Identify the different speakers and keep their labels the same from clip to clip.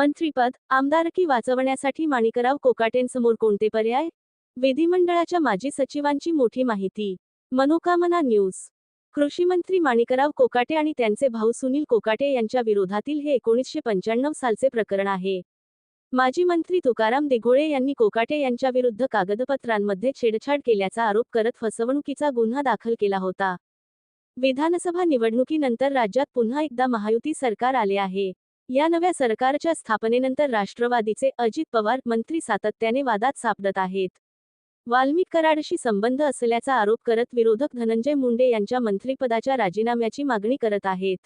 Speaker 1: मंत्रीपद आमदारकी वाचवण्यासाठी माणिकराव कोकाटेंसमोर कोणते पर्याय? विधिमंडळाच्या माजी सचिवांची मोठी माहिती. मनोकामना न्यूज. कृषीमंत्री माणिकराव कोकाटे आणि त्यांचे भाऊ सुनील कोकाटे यांच्या विरोधातील हे एकोणीसशे पंच्याण्णव सालचे प्रकरण आहे. माजी मंत्री तुकाराम दिघोळे यांनी कोकाटे यांच्याविरुद्ध कागदपत्रांमध्ये छेडछाड केल्याचा आरोप करत फसवणुकीचा गुन्हा दाखल केला होता. विधानसभा निवडणुकीनंतर राज्यात पुन्हा एकदा महायुती सरकार आले आहे. या नव्या सरकारच्या स्थापनेनंतर राष्ट्रवादीचे अजित पवार मंत्री सातत्याने वादात सापडत आहेत. वाल्मिक कराडशी संबंध असल्याचा आरोप करत विरोधक धनंजय मुंडे यांच्या मंत्रिपदाच्या राजीनाम्याची मागणी करत आहेत.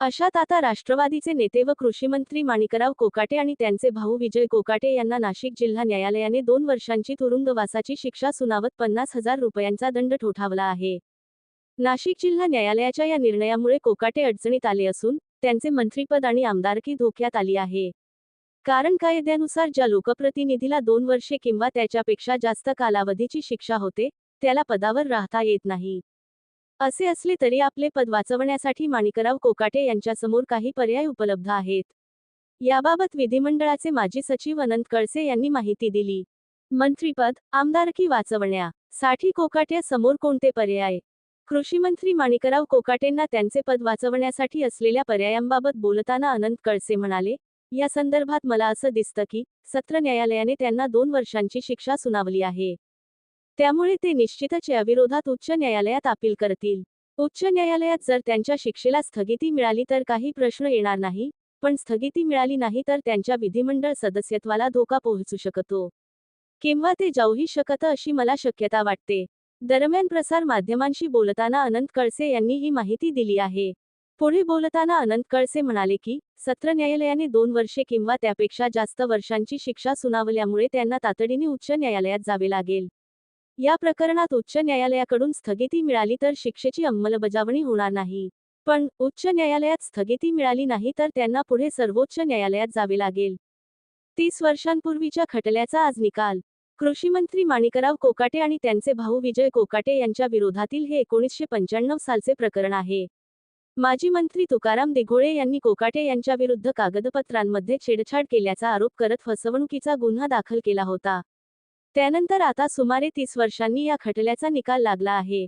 Speaker 1: अशात आता राष्ट्रवादीचे नेते व कृषीमंत्री माणिकराव कोकाटे आणि त्यांचे भाऊ विजय कोकाटे यांना नाशिक जिल्हा न्यायालयाने दोन वर्षांची तुरुंगवासाची शिक्षा सुनावत पन्नास हजार रुपयांचा दंड ठोठावला आहे. नाशिक जिल्हा न्यायालयाच्या या निर्णयामुळे कोकाटे अडचणीत आले असून त्यांचे मंत्रीपद आणि आमदारकी धोक्यात आली आहे. कारण कायद्यानुसार ज्या लोकप्रतिनिधीला दोन वर्षे किंवा त्याच्यापेक्षा जास्त कालावधीची शिक्षा होते त्याला पदावर राहता येत नाही. असे असले तरी आपले पद वाचवण्यासाठी माणिकराव कोकाटे यांच्यासमोर काही पर्याय उपलब्ध आहेत. याबाबत विधिमंडळाचे माजी सचिव अनंत कळसे यांनी माहिती दिली. मंत्रीपद आमदारकी वाचवण्या साठी कोकाट्या समोर कोणते पर्याय? कृषीमंत्री माणिकराव कोकाटेंना त्यांचे पद वाचवण्यासाठी असलेल्या पर्यायांबाबत बोलताना अनंत कळसे म्हणाले या संदर्भात मला असं दिसतं की सत्र न्यायालयाने त्यांना दोन वर्षांची शिक्षा सुनावली आहे. त्यामुळे ते निश्चितच याविरोधात उच्च न्यायालयात अपील करतील. उच्च न्यायालयात जर त्यांच्या शिक्षेला स्थगिती मिळाली तर काही प्रश्न येणार नाही पण स्थगिती मिळाली नाही तर त्यांच्या विधिमंडळ सदस्यत्वाला धोका पोहोचू शकतो. किंवा ते जाऊही शकतं अशी मला शक्यता वाटते. दरम्यान प्रसार माध्यमांशी बोलताना अनंत कळसे यांनी ही माहिती दिली आहे. पुढे बोलताना अनंत कळसे म्हणाले की सत्र न्यायालयाने दोन वर्षे किंवा त्यापेक्षा जास्त वर्षांची शिक्षा सुनावल्यामुळे त्यांना तातडीने उच्च न्यायालयात जावे लागेल. या प्रकरणात उच्च न्यायालयाकडून स्थगिती मिळाली तर शिक्षेची अंमलबजावणी होणार नाही. पण उच्च न्यायालयात स्थगिती मिळाली नाही तर त्यांना पुढे सर्वोच्च न्यायालयात जावे लागेल. तीस वर्षांपूर्वीच्या खटल्याचा आज निकाल. कृषीमंत्री माणिकराव कोकाटे आणि त्यांचे भाऊ विजय कोकाटे यांच्या विरोधातील हे एकोणीसशे पंच्याण्णव सालचे प्रकरण आहे. माजी मंत्री तुकाराम दिघोळे यांनी कोकाटे यांच्याविरुद्ध कागदपत्रांमध्ये छेडछाड केल्याचा आरोप करत फसवणुकीचा गुन्हा दाखल केला होता. त्यानंतर आता सुमारे तीस वर्षांनी या खटल्याचा निकाल लागला आहे.